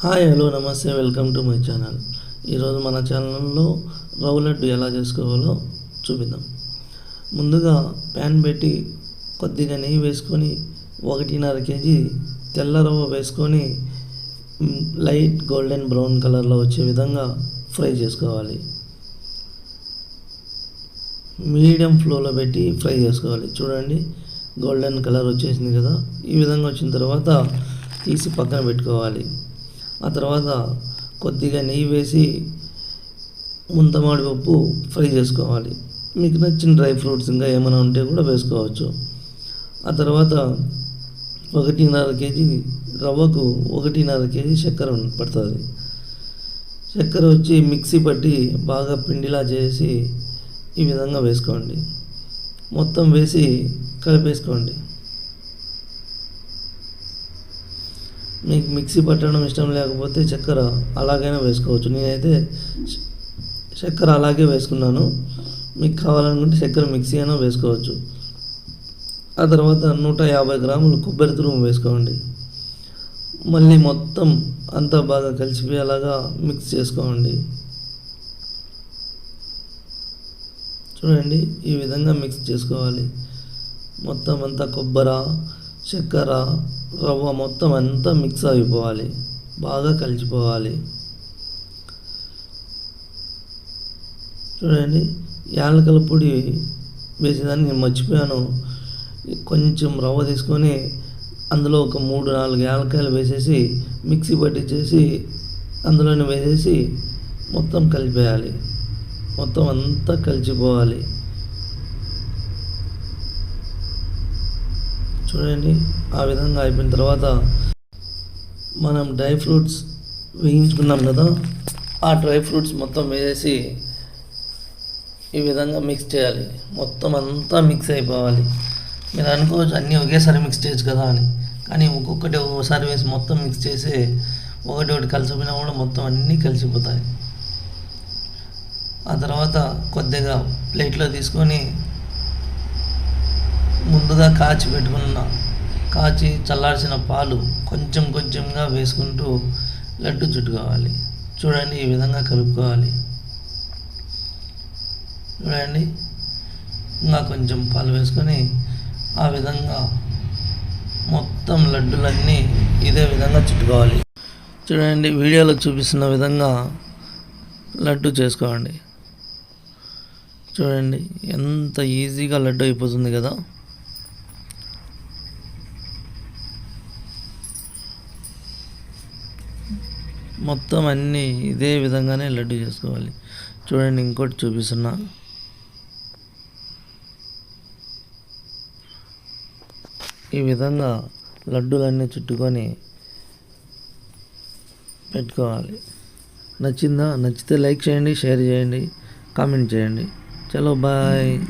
Hi hello నమస్తే welcome to my channel. ఈరోజు మన ఛానల్లో రవ్వ లడ్డు ఎలా చేసుకోవాలో చూపిద్దాం. ముందుగా ప్యాన్ పెట్టి కొద్దిగా నెయ్యి వేసుకొని ఒకటిన్నర కేజీ తెల్ల రవ్వ వేసుకొని లైట్ గోల్డెన్ బ్రౌన్ కలర్లో వచ్చే విధంగా ఫ్రై చేసుకోవాలి. మీడియం ఫ్లోలో పెట్టి ఫ్రై చేసుకోవాలి. చూడండి గోల్డెన్ కలర్ వచ్చేసింది కదా. ఈ విధంగా వచ్చిన తర్వాత తీసి పక్కన పెట్టుకోవాలి. ఆ తర్వాత కొద్దిగా నెయ్యి వేసి ముంతమాడి పప్పు ఫ్రై చేసుకోవాలి. మీకు నచ్చిన డ్రై ఫ్రూట్స్ ఇంకా ఏమైనా ఉంటే కూడా వేసుకోవచ్చు. ఆ తర్వాత ఒకటిన్నర కేజీ రవ్వకు ఒకటిన్నర కేజీ చక్కెర పడుతుంది. చక్కెర వచ్చి మిక్సీ పట్టి బాగా పిండిలా చేసి ఈ విధంగా వేసుకోండి. మొత్తం వేసి కలిపేసుకోండి. మీకు మిక్సీ పట్టడం ఇష్టం లేకపోతే చక్కెర అలాగైనా వేసుకోవచ్చు. నేనైతే చక్కెర అలాగే వేసుకున్నాను. మీకు కావాలనుకుంటే చక్కెర మిక్సీ అయినా వేసుకోవచ్చు. ఆ తర్వాత నూట యాభై గ్రాములు కొబ్బరి తురుము వేసుకోండి. మళ్ళీ మొత్తం అంతా బాగా కలిసిపోయేలాగా మిక్స్ చేసుకోండి. చూడండి ఈ విధంగా మిక్స్ చేసుకోవాలి. మొత్తం అంతా కొబ్బర చక్కెర రవ్వ మొత్తం అంతా మిక్స్ అయిపోవాలి. బాగా కలిసిపోవాలి. చూడండి యాలకల పొడి వేసేదాన్ని నేను మర్చిపోయాను. కొంచెం రవ్వ తీసుకొని అందులో ఒక మూడు నాలుగు యాలకాయలు వేసేసి మిక్సీ పట్టించేసి అందులోనే వేసేసి మొత్తం కలిపేయాలి. మొత్తం అంతా కలిసిపోవాలి. చూడండి ఆ విధంగా అయిపోయిన తర్వాత మనం డ్రై ఫ్రూట్స్ వేయించుకున్నాం కదా ఆ డ్రై ఫ్రూట్స్ మొత్తం వేసేసి ఈ విధంగా మిక్స్ చేయాలి. మొత్తం అంతా మిక్స్ అయిపోవాలి. మీరు అనుకోవచ్చు అన్నీ ఒకేసారి మిక్స్ చేయొచ్చు కదా అని. కానీ ఒక్కొక్కటి ఒక్కొక్కసారి వేసి మొత్తం మిక్స్ చేసి ఒకటి ఒకటి కలిసిపోయినా కూడా మొత్తం అన్నీ కలిసిపోతాయి. ఆ తర్వాత కొద్దిగా ప్లేట్లో తీసుకొని ముందుగా కాచి పెట్టుకున్న కాచి చల్లార్చిన పాలు కొంచెం కొంచెంగా వేసుకుంటూ లడ్డు చుట్టుకోవాలి. చూడండి ఈ విధంగా కలుపుకోవాలి. చూడండి ఇంకా కొంచెం పాలు వేసుకొని ఆ విధంగా మొత్తం లడ్డులన్నీ ఇదే విధంగా చుట్టుకోవాలి. చూడండి వీడియోలో చూపిస్తున్న విధంగా లడ్డు చేసుకోండి. చూడండి ఎంత ఈజీగా లడ్డు అయిపోతుంది కదా. మొత్తం అన్నీ ఇదే విధంగానే లడ్డు చేసుకోవాలి. చూడండి ఇంకోటి చూపిస్తున్నా. ఈ విధంగా లడ్డూలన్నీ చుట్టుకొని పెట్టుకోవాలి. నచ్చిందా? నచ్చితే లైక్ చేయండి షేర్ చేయండి కామెంట్ చేయండి. చలో బాయ్.